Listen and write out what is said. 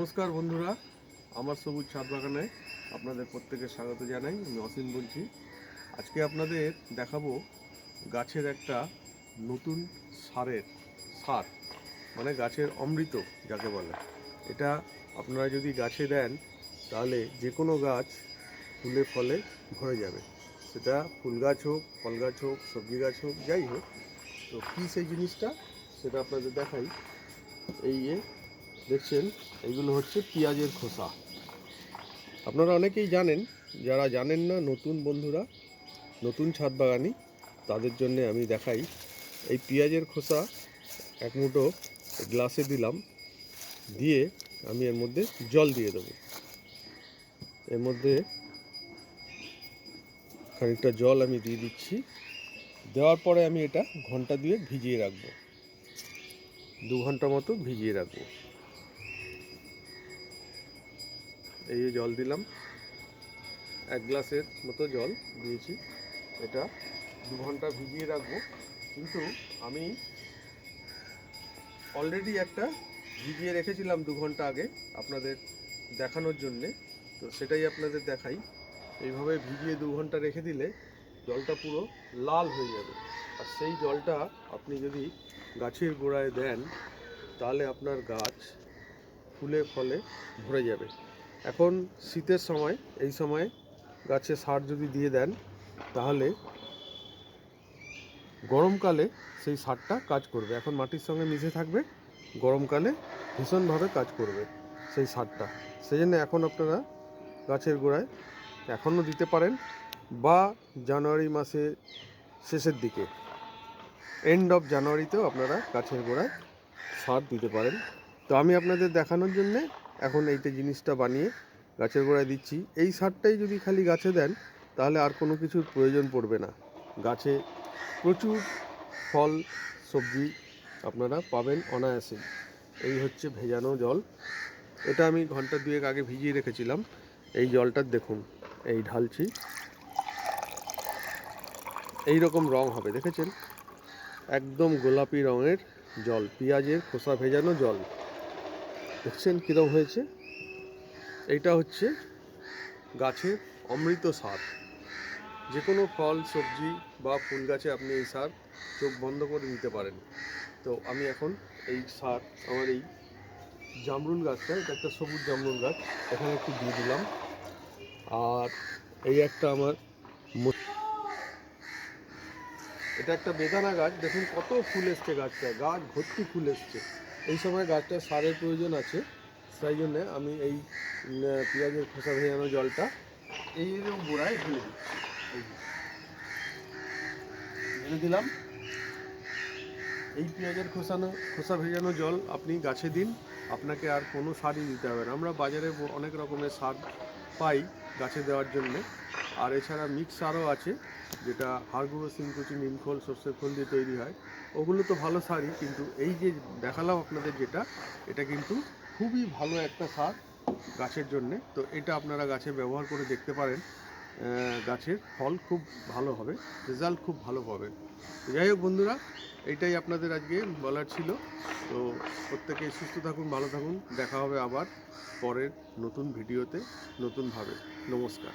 নমস্কার বন্ধুরা, আমার সবুজ ছাদ বাগানে আপনাদের প্রত্যেকে স্বাগত জানাই, আমি অসীম বলছি আজকে আপনাদের দেখাবো গাছের একটা নতুন সারের সার মানে গাছের অমৃত, যাকে বলে। এটা আপনারা যদি গাছে দেন, তাহলে যে কোনো গাছ ফুলে ফলে ভরে যাবে। সেটা ফুল গাছ হোক, ফল গাছ হোক, সবজি গাছ হোক, যাই হোক, তো কী সেই জিনিসটা, সেটা আপনাদের দেখাই। এই দেখছেন, এগুলো হচ্ছে পেঁয়াজের খোসা। আপনারা অনেকেই জানেন, যারা জানেন না নতুন বন্ধুরা, নতুন ছাদ বাগানি, তাদের জন্য আমি দেখাই, এই পেঁয়াজের খোসা এক মুঠো গ্লাসে দিলাম, দিয়ে আমি এর মধ্যে জল দিয়ে দেবো। এর মধ্যে খানিকটা জল আমি দিয়ে দিচ্ছি। দেওয়ার পরে আমি এটা ঘণ্টা দিয়ে ভিজিয়ে রাখব। দু ঘণ্টা মতো ভিজিয়ে রাখব। এই যে জল দিলাম। এক গ্লাসের মতো জল দিয়েছি। এটা দু ঘণ্টা ভিজিয়ে রাখব। কিন্তু আমি অলরেডি একটা ভিজিয়ে রেখেছিলাম দু ঘণ্টা আগে আপনাদের দেখানোর জন্যে। তো সেটাই আপনাদের দেখাই। এইভাবে ভিজিয়ে দু ঘণ্টা রেখে দিলে জলটা পুরো লাল হয়ে যাবে। আর সেই জলটা আপনি যদি গাছের গোড়ায় দেন, তাহলে আপনার গাছ ফুলে ফলে ভরে যাবে। এখন শীতের সময়, এই সময় গাছে সার যদি দিয়ে দেন, তাহলে গরমকালে সেই সারটা কাজ করবে। এখন মাটির সঙ্গে মিশে থাকবে, গরমকালে ভীষণভাবে কাজ করবে সেই সারটা। সেই জন্য এখন আপনারা গাছের গোড়ায় এখনও দিতে পারেন বা জানুয়ারি মাসে শেষের দিকে এন্ড অফ জানুয়ারিতেও আপনারা গাছের গোড়ায় সার দিতে পারেন। তো আমি আপনাদের দেখানোর জন্যে এখন এইটা জিনিসটা বানিয়ে গাছের গোড়ায় দিচ্ছি। এই সারটাই যদি খালি গাছে দেন, তাহলে আর কোনো কিছুর প্রয়োজন পড়বে না। গাছে প্রচুর ফল, সবজি আপনারা পাবেন অনায়াসে। এই হচ্ছে ভেজানো জল। এটা আমি ঘণ্টা দুয়েক আগে ভিজিয়ে রেখেছিলাম। এই জলটা দেখুন, এই ঢালছি। এই রকম রং হবে, দেখেছেন? একদম গোলাপি রঙের জল, পেঁয়াজের খোসা ভেজানো জল। দেখছেন কীরকম হয়েছে? এইটা হচ্ছে গাছের অমৃত সার। যে কোনো ফল, সবজি বা ফুল গাছে আপনি এই সার চোখ বন্ধ করে দিতে পারেন। তো আমি এখন এই সার, আমার এই জামরুল গাছটা, এটা একটা সবুজ জামরুল গাছ, এখানে একটু দিয়ে দিলাম। আর এই একটা আমার এটা একটা বেদানা গাছ। দেখুন কত ফুল এসছে গাছটা গাছ ভর্তি ফুল এসছে। এই সময় গাছটা সারের প্রয়োজন আছে, সেই জন্যে আমি এই পেঁয়াজের খোসা ভেজানো জলটা এই গোড়ায় ঢেলে দিই ফেলে দিলাম। এই পেঁয়াজের খোসানো, খোসা ভেজানো জল আপনি গাছে দিন। আপনাকে আর কোনো সারই দিতে হবে না। আমরা বাজারে অনেক রকমের সার পাই গাছে দেওয়ার জন্যে। আর এছাড়া মিক্স সারও আছে, যেটা হাড়গুঁড়ো শিংকুচি নিমখোল, সর্ষের খোল দিয়ে তৈরি হয়। ওগুলো তো ভালো সারই, কিন্তু এই যে দেখালাম আপনাদের যেটা, এটা কিন্তু খুবই ভালো একটা সার গাছের জন্যে। তো এটা আপনারা গাছে ব্যবহার করে দেখতে পারেন। গাছের ফল খুব ভালো হবে রেজাল্ট খুব ভালো পাবেন যাই হোক বন্ধুরা, এটাই আপনাদের আজকে বলার ছিল। তো প্রত্যেকে সুস্থ থাকুন, ভালো থাকুন। দেখা হবে আবার পরের নতুন ভিডিওতে। নতুনভাবে। নমস্কার।